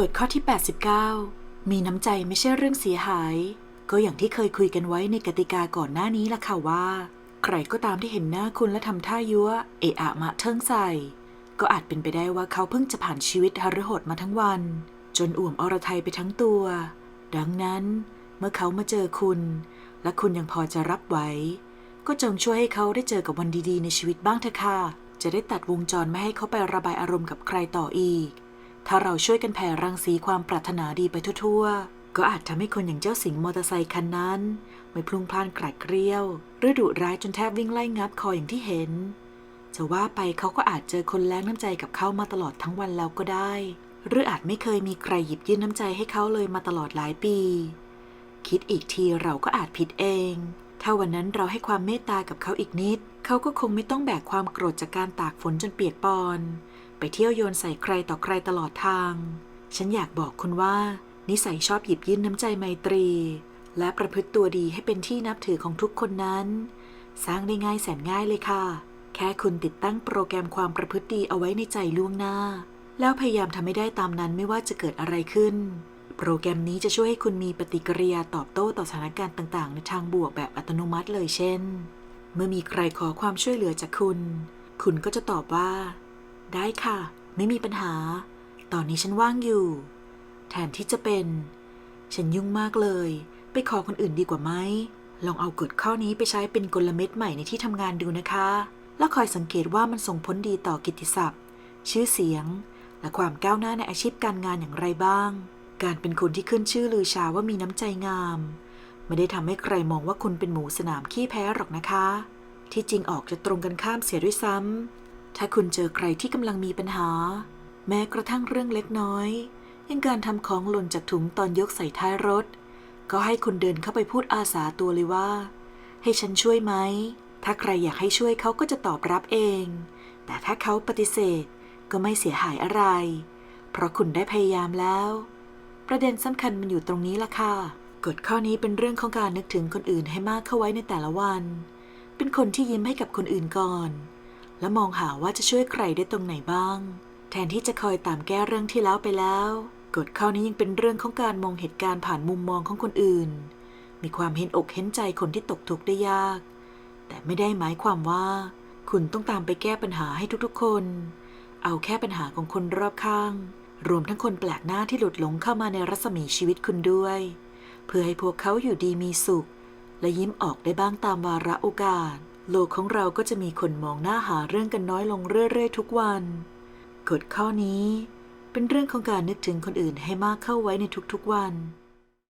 กฎข้อที่ 89 มีน้ำใจไม่ใช่เรื่องเสียหาย ก็อย่างที่เคยคุยกันไว้ในกติกาก่อนหน้านี้ล่ะค่ะว่า ใครก็ตามที่เห็นหน้าคุณและทำท่ายั่วเอะอะมะเทิงใส่ ก็อาจเป็นไปได้ว่าเขาเพิ่งจะผ่านชีวิตหฤหดมาทั้งวัน จนอ่วมอรไทยไปทั้งตัว ดังนั้นเมื่อเขามาเจอคุณ และคุณยังพอจะรับไหวก็จงช่วยให้เขาได้เจอกับวันดีๆ ในชีวิตบ้างเถอะค่ะจะได้ตัดวงจรไม่ให้เขาไประบายอารมณ์กับใครต่ออีก ถ้าเราช่วยกันแผ่รังสีความปรารถนาดีไปทั่วๆ ก็อาจทำให้คนอย่างเจ้าสิงมอเตอร์ไซคันนั้น ไม่พลุงพล่านกลัดเกลียวหรือดุร้ายจนแทบวิ่งไล่งับคออย่างที่เห็น จะว่าไปเขาก็อาจเจอคนแรงน้ำใจกับเขามาตลอดทั้งวันแล้วก็ได้ หรืออาจไม่เคยมีใครหยิบยื่นน้ำใจให้เขาเลยมาตลอดหลายปี คิดอีกทีเราก็อาจผิดเอง ถ้าวันนั้นเราให้ความเมตตากับเขาอีกนิด เขาก็คงไม่ต้องแบกความโกรธจากการตากฝนจนเปียกปอน ไปเที่ยวโยนใส่ใครต่อใครตลอดทาง ฉันอยากบอกคุณว่า นิสัยชอบหยิบยื่นน้ำใจไมตรี และประพฤติตัวดีให้เป็นที่นับถือของทุกคนนั้น สร้างได้ง่ายแสนง่ายเลยค่ะ แค่คุณติดตั้งโปรแกรมความประพฤติดีเอาไว้ในใจล่วงหน้า แล้วพยายามทำให้ได้ตามนั้นไม่ว่าจะเกิดอะไรขึ้น โปรแกรมนี้จะช่วยให้คุณมีปฏิกิริยาตอบโต้ต่อสถานการณ์ต่าง ๆ ในทางบวกแบบอัตโนมัติเลยเช่น เมื่อมีใครขอความช่วยเหลือจากคุณ คุณก็จะตอบว่า ได้ค่ะ ไม่มีปัญหา ตอนนี้ฉันว่างอยู่ แทนที่จะเป็น ฉันยุ่งมากเลย ไปขอคนอื่นดีกว่าไหม ลองเอากฎข้อนี้ไปใช้เป็นกลเม็ดใหม่ในที่ทำงานดูนะคะ แล้วคอยสังเกตว่ามันส่งผลดีต่อกิตติศัพท์ ชื่อเสียง และความก้าวหน้าในอาชีพการงานอย่างไรบ้าง การเป็นคนที่ขึ้นชื่อลือชาว่ามีน้ำใจงามไม่ได้ทำให้ใครมองว่าคุณเป็นหมูสนามขี้แพ้หรอกนะคะ ที่จริงออกจะตรงกันข้ามเสียด้วยซ้ำ ถ้าคุณเจอใครที่กำลังมีปัญหา แม้กระทั่งเรื่องเล็กน้อยอย่างการทำของหล่นจากถุงตอนยกใส่ท้ายรถ ก็ให้คุณเดินเข้าไปพูดอาสาตัวเลยว่า ให้ฉันช่วยไหม ถ้าใครอยากให้ช่วยเขาก็จะตอบรับเอง แต่ถ้าเขาปฏิเสธก็ไม่เสียหายอะไร เพราะคุณได้พยายามแล้ว ประเด็นสำคัญมันอยู่ตรงนี้ล่ะค่ะกฎข้อนี้เป็นเรื่องของการนึกถึงคนอื่นให้มากเข้าไว้ในแต่ละวัน เป็นคนที่ยิ้มให้กับคนอื่นก่อน แล้วมองหาว่าจะช่วยใครได้ตรงไหนบ้าง แทนที่จะคอยตามแก้เรื่องที่แล้วไปแล้ว กฎข้อนี้ยังเป็นเรื่องของการมองเหตุการณ์ผ่านมุมมองของคนอื่น มีความเห็นอกเห็นใจคนที่ตกทุกข์ได้ยาก แต่ไม่ได้หมายความว่า คุณต้องตามไปแก้ปัญหาให้ทุกๆ คน เอาแค่ปัญหาของคนรอบข้าง รวมทั้งคนแปลกหน้าที่หลุดหลงเข้ามาในรัศมีชีวิตคุณด้วย เพื่อให้พวกเขาอยู่ดีมีสุข และยิ้มออกได้บ้างตามวาระโอกาส โลกของเราก็จะมีคนมองหน้าหาเรื่องกันน้อยลงเรื่อยๆ ทุกวัน กฎข้อนี้เป็นเรื่องของการนึกถึงคนอื่นให้มากเข้าไว้ในทุกๆวัน